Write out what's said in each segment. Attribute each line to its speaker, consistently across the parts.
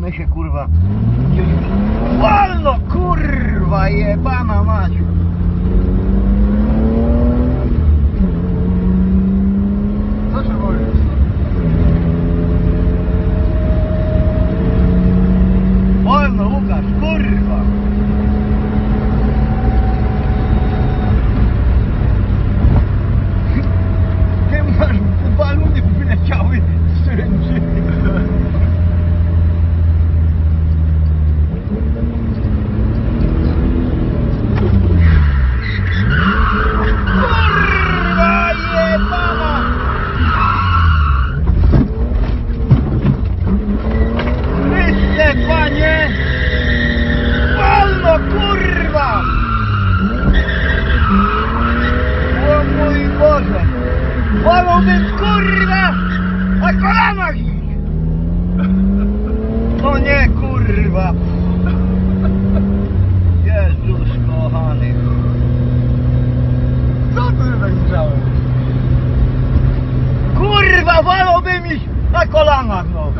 Speaker 1: my się kurwa. Wolno kurwa jebana Maciu! Wolałbym kurwa na kolanach! No nie kurwa! Jezus kochany!
Speaker 2: Co ty tak grzałeś?
Speaker 1: Kurwa wolałbym iść na kolanach no!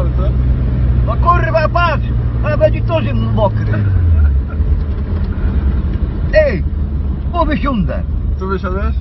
Speaker 2: cały, co?
Speaker 1: No kurwa, patrz! A będzie też mokry. Ej! Bo wysiądę.
Speaker 2: Tu
Speaker 1: wysiadasz?